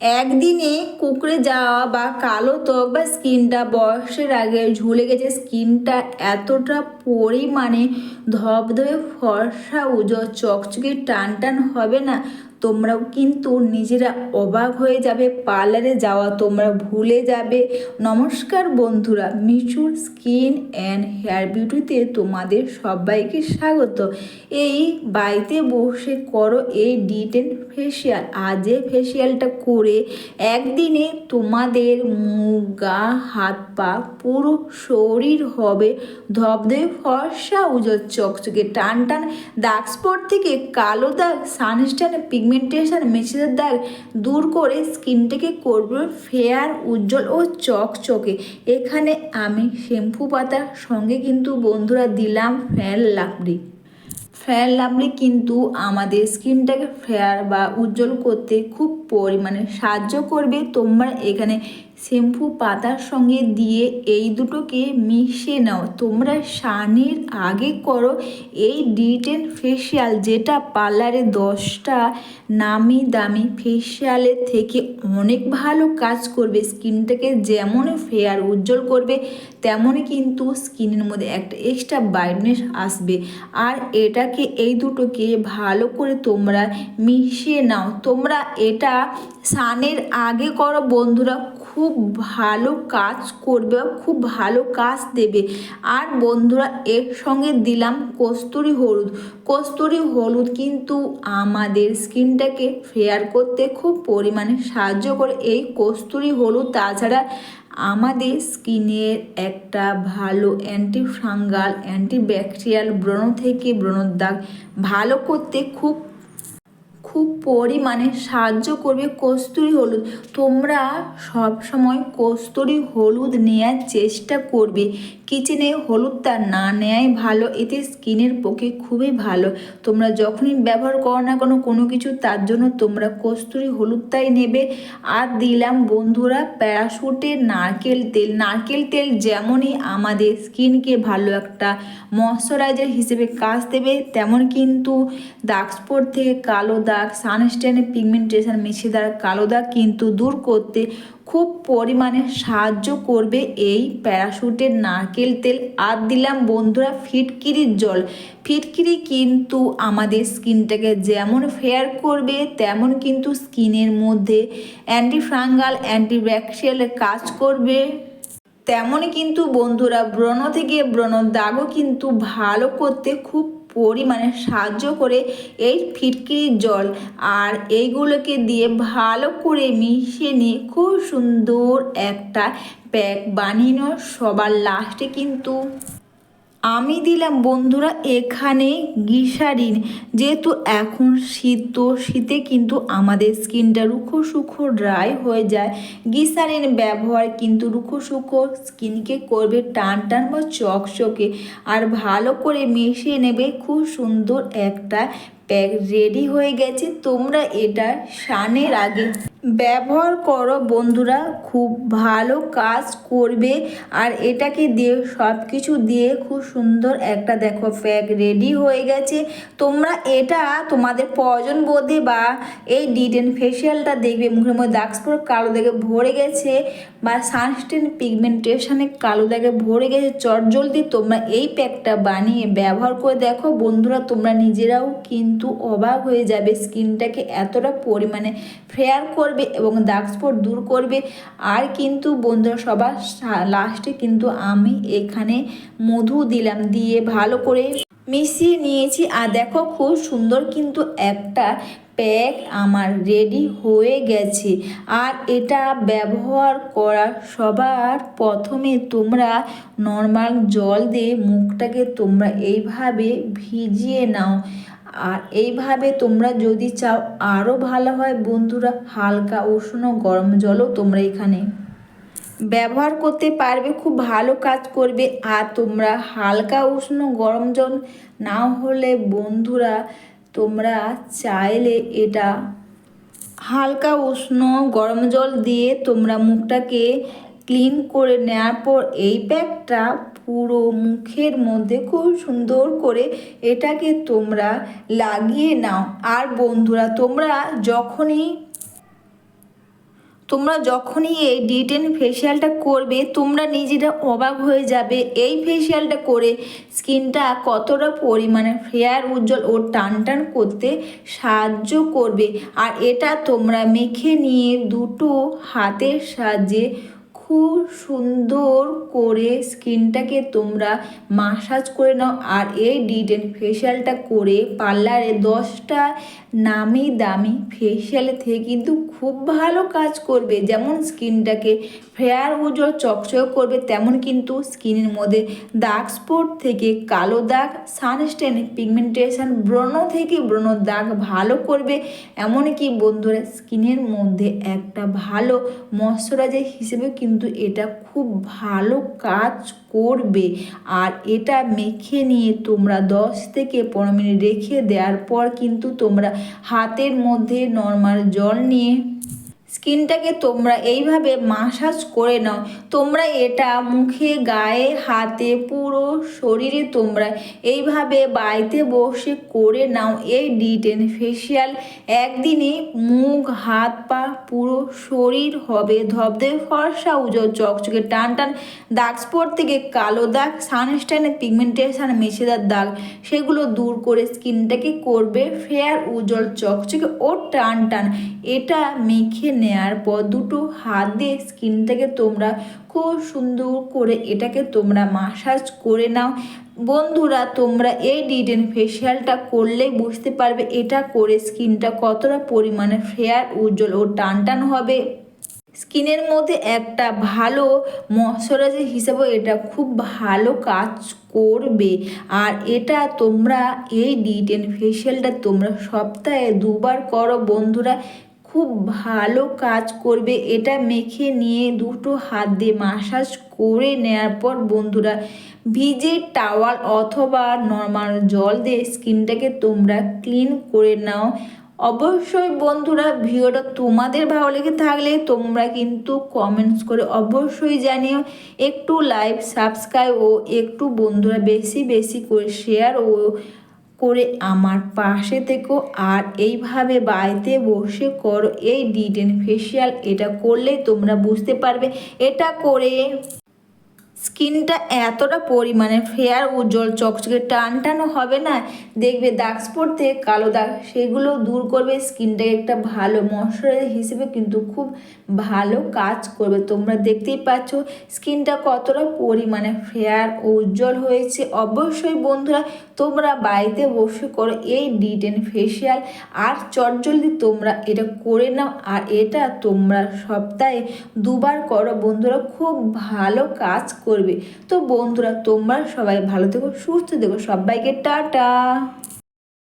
একদিনে কুকড়ে যাওয়া বা কালো ত্বক বা স্কিনটা বয়সের আগে ঝুলে গেছে, স্কিনটা এতটা পরিমাণে ধবধবে, ফর্সা, উজ্জ্বল, চকচকে টান টান হবে না। তোমরাও কিন্তু নিজেরা অবাক হয়ে যাবে, পার্লারে যাওয়া তোমরা ভুলে যাবে। নমস্কার বন্ধুরা মিচুর স্কিন অ্যান্ড হেয়ার বিউটিতে তোমাদের সবাইকে স্বাগত। এই বাড়িতে বসে করো এই ডিটেন ফেসিয়াল। আজ ফেসিয়ালটা করে একদিনে তোমাদের মুখ, গা, হাত, পা পুরো শরীর হবে। ধবধবে ফর্সা উজ্জ্বল চকচকে। টান টান দাগ স্পট থেকে কালো দাগ সানস্টান পিগমেন্টেশন মেশিনের দাগ দূর করে স্কিনটাকে করবে ফেয়ার উজ্জ্বল ও চকচকে। এখানে আমি শ্যাম্পু পাতার সঙ্গে কিন্তু বন্ধুরা দিলাম ফ্যান লাভলি ফেয়ার লাভলি কিন্তু আমাদের স্কিনটাকে ফেয়ার বা উজ্জ্বল করতে খুব পরিমাণে সাহায্য করবে। তোমরা এখানে শ্যাম্পু পাতার সঙ্গে দিয়ে এই দুটোকে মিশিয়ে নাও। তোমরা স্নানের আগে করো এই ডিটেন ফেসিয়াল যেটা পার্লারে দশটা নামি দামি ফেসিয়ালের থেকে অনেক ভালো কাজ করবে। স্কিনটাকে যেমন ফেয়ার উজ্জ্বল করবে, তেমনই কিন্তু স্কিনের মধ্যে একটা এক্সট্রা ব্রাইটনেস আসবে। আর এটাকে এই দুটোকে ভালো করে তোমরা মিশিয়ে নাও। তোমরা এটা স্নানের আগে করো, বন্ধুরা খুব ভালো কাজ করবে, খুব ভালো কাজ দেবে। আর বন্ধুরা এর সঙ্গে দিলাম কস্তুরি হলুদ। কস্তুরি হলুদ কিন্তু আমাদের স্কিনটাকে ফেয়ার করতে খুব পরিমাণে সাহায্য করে। এই কস্তুরি হলুদ তাছাড়া আমাদের স্কিনের একটা ভালো অ্যান্টিফাঙ্গাল অ্যান্টিব্যাকটেরিয়াল ব্রণ থেকে ব্রণর দাগ ভালো করতে খুব খুব পরিমাণে সাহায্য করবে কস্তুরি হলুদ। তোমরা সব সময় কস্তুরি হলুদ নেওয়ার চেষ্টা করবে। কিচেনে হলুদটা না নেওয়াই ভালো, এতে স্কিনের পক্ষে খুবই ভালো। তোমরা যখনই ব্যবহার করো না কোনো কোনো কিছু তার জন্য তোমরা কস্তুরি হলুদটাই নেবে। আর দিলাম বন্ধুরা, প্যারাশুটের নারকেল তেল। নারকেল তেল যেমনই আমাদের স্কিনকে ভালো একটা ময়শ্চারাইজার হিসেবে কাজ দেবে, তেমন কিন্তু দাগ স্পট থেকে কালো দাগ সানস্টেনে পিগমেন্টেশন মিশে দ্বারা কালো দাগ কিন্তু দূর করতে খুব পরিমাণে সাহায্য করবে এই প্যারাশুটের নারকেল তেল। আর দিলাম বন্ধুরা ফিটকিরির জল। ফিটকিরি কিন্তু আমাদের স্কিনটাকে যেমন ফেয়ার করবে, তেমন কিন্তু স্কিনের মধ্যে অ্যান্টিফাঙ্গাল, অ্যান্টিব্যাকটেরিয়াল কাজ করবে। তেমনই কিন্তু বন্ধুরা ব্রণ থেকে ব্রণ দাগও কিন্তু ভালো করতে খুব পরিমাণে সাহায্য করে এই ফিটকিরির জল আর এইগুলোকে দিয়ে ভালো করে মিশিয়ে নিয়ে খুব সুন্দর একটা প্যাক বানিয়ে সবার লাস্টে কিন্তু। আমি দিলাম, বন্ধুরা এখানে গিসারিন যেহেতু এখন শীত, তো শীতে কিন্তু আমাদের স্কিনটা রুখো সুখো ড্রাই হয়ে যায়। গিসারিন ব্যবহার কিন্তু রুখো সুখো স্কিনকে করবে টান টান বা চকচকে। আর ভালো করে মিশিয়ে নেবে খুব সুন্দর একটা প্যাক রেডি হয়ে গেছে, তোমরা এটা স্নানের আগে ব্যবহার করো। বন্ধুরা, খুব ভালো কাজ করবে। আর এটাকে দিয়ে সব কিছু দিয়ে খুব সুন্দর একটা দেখো প্যাক রেডি হয়ে গেছে। তোমরা এটা তোমাদের প্রয়োজন বোধে বা এই ডিটেন ফেসিয়ালটা দেখবে, মুখের মধ্যে দাগ স্পট কালো দাগে ভরে গেছে বা সানস্ক্রিন পিগমেন্টেশনে কালো দাগে ভরে গেছে। চটজলদি তোমরা এই প্যাকটা বানিয়ে ব্যবহার করে দেখো। বন্ধুরা, তোমরা নিজেরাও কিন্তু অবাক হয়ে যাবে, স্কিনটাকে এতটা পরিমাণে ফেয়ার করবে এবং দাগ স্পট দূর করবে। আর কিন্তু বন্ধুরা, সবার লাস্টে কিন্তু আমি এখানে মধু দিলাম দিয়ে ভালো করে মিশিয়ে নিয়েছি। আর দেখো খুব সুন্দর কিন্তু একটা প্যাক আমার রেডি হয়ে গেছে। আর এটা ব্যবহার করা সবার প্রথমে তোমরা নর্মাল জল দিয়ে মুখটাকে তোমরা এইভাবে ভিজিয়ে নাও। আর এইভাবে তোমরা যদি চাও আরও ভালো হয়, বন্ধুরা, হালকা উষ্ণ গরম জলও তোমরা এখানে ব্যবহার করতে পারবে, খুব ভালো কাজ করবে। আর তোমরা হালকা উষ্ণ গরম জল না হলে, বন্ধুরা, তোমরা চাইলে এটা হালকা উষ্ণ গরম জল দিয়ে তোমরা মুখটাকে ক্লিন করে নেওয়ার পর এই প্যাকটা পুরো মুখের মধ্যে খুব সুন্দর করে এটাকে তোমরা লাগিয়ে নাও। আর বন্ধুরা, তোমরা যখনই তোমরা যখনই এই ডিটেন ফেসিয়ালটা করবে, তোমরা নিজেরা অবাক হয়ে যাবে এই ফেসিয়ালটা করে স্কিনটা কতটা পরিমাণে ফেয়ার উজ্জ্বল ও টান টান করতে সাহায্য করবে। আর এটা তোমরা মেখে নিয়ে দুটো হাতের সাহায্যে খুব সুন্দর করে স্কিনটাকে তোমরা মাসাজ করে নাও আর এই ডিটেন ফেশিয়ালটা করে পার্লারে দশটা নামি দামি ফেসিয়ালের থেকে কিন্তু খুব ভালো কাজ করবে। যেমন স্কিনটাকে ফেয়ার উজ্জ্বল চকচক করবে, তেমন কিন্তু স্কিনের মধ্যে দাগ স্পট থেকে কালো দাগ সানস্টেন পিগমেন্টেশন ব্রণ থেকে ব্রণ দাগ ভালো করবে। এমনকি বন্ধুরা, স্কিনের মধ্যে একটা ভালো ময়শ্চারাইজার হিসেবে কিন্তু এটা খুব ভালো কাজ করবে। আর এটা মেখে নিয়ে তোমরা দশ থেকে পনেরো মিনিট রেখে দেওয়ার পর কিন্তু তোমরা হাতের মধ্যে নর্মাল জল নিয়ে স্কিনটাকে তোমরা এইভাবে মাসাজ করে নাও। তোমরা এটা মুখে, গায়ে, হাতে, পুরো শরীরে তোমরা এইভাবে বাড়িতে বসে করে নাও। এই ডিটেন ফেসিয়াল একদিনে মুখ, হাত, পা পুরো শরীর হবে। ধবধবে ফর্সা, উজ্জ্বল চকচকে, টান টান দাগ, স্পট থেকে কালো দাগ সানস্টাইনে পিগমেন্টেশন মেছেদার দাগ, সেগুলো দূর করে স্কিনটাকে করবে ফেয়ার, উজ্জ্বল চকচকে ও টান টান। এটা মেখে নেয়ার পর দুটো হাত দিয়ে স্কিনটাকে তোমরা খুব সুন্দর করে এটাকে তোমরা মাসাজ করে নাও। বন্ধুরা, তোমরা এই ডিটেন ফেসিয়ালটা করলেই বুঝতে পারবে এটা করে স্কিনটা কতটা পরিমাণে ফেয়ার উজ্জ্বল ও টান টান হবে স্কিনের মধ্যে একটা ভালো ময়শ্চারাইজার হিসেবে এটা খুব ভালো কাজ করবে। আর এটা তোমরা এই ডিটেন ফেসিয়ালটা তোমরা সপ্তাহে দুবার করো বন্ধুরা। খুব ভালো কাজ করবে, এটা মেখে নিয়ে দুটো হাত দিয়ে মাসাজ করে নেওয়ার পর বন্ধুরা, ভিজে টাওয়াল অথবা নর্মাল জল দিয়ে স্কিনটাকে তোমরা ক্লিন করে নাও। অবশ্যই বন্ধুরা, ভিডিওটা তোমাদের ভালো লেগে থাকলে তোমরা কিন্তু কমেন্টস করে অবশ্যই জানিও। একটু লাইভ সাবস্ক্রাইব ও একটু বন্ধুরা বেশি বেশি করে শেয়ার ও করে আমার পাশে থেকো আর এইভাবে বাড়িতে বসে করো। এই ডিটেন ফেসিয়াল এটা করলে তোমরা বুঝতে পারবে। এটা করে স্কিনটা এতটা পরিমাণে ফেয়ার উজ্জ্বল, চকচকে টান টানও হবে না। দেখবে দাগ থেকে কালো দাগ, সেগুলো দূর করবে। স্কিনটাকে একটা ভালো ময়শ্চারাইজার হিসেবে কিন্তু খুব ভালো কাজ করবে। তোমরা দেখতেই পাচ্ছ, স্কিনটা কতটা পরিমাণে ফেয়ার ও উজ্জ্বল হয়েছে। অবশ্যই বন্ধুরা, তোমরা বাড়িতে বসে করো এই ডিটেন ফেসিয়াল আর চটজলদি তোমরা এটা করে নাও। আর এটা তোমরা সপ্তাহে দুবার করো। বন্ধুরা, খুব ভালো কাজ করবে। তো বন্ধুরা তোমরা সবাই ভালো থেকো সুস্থ থেকো। সবাইকে টাটা।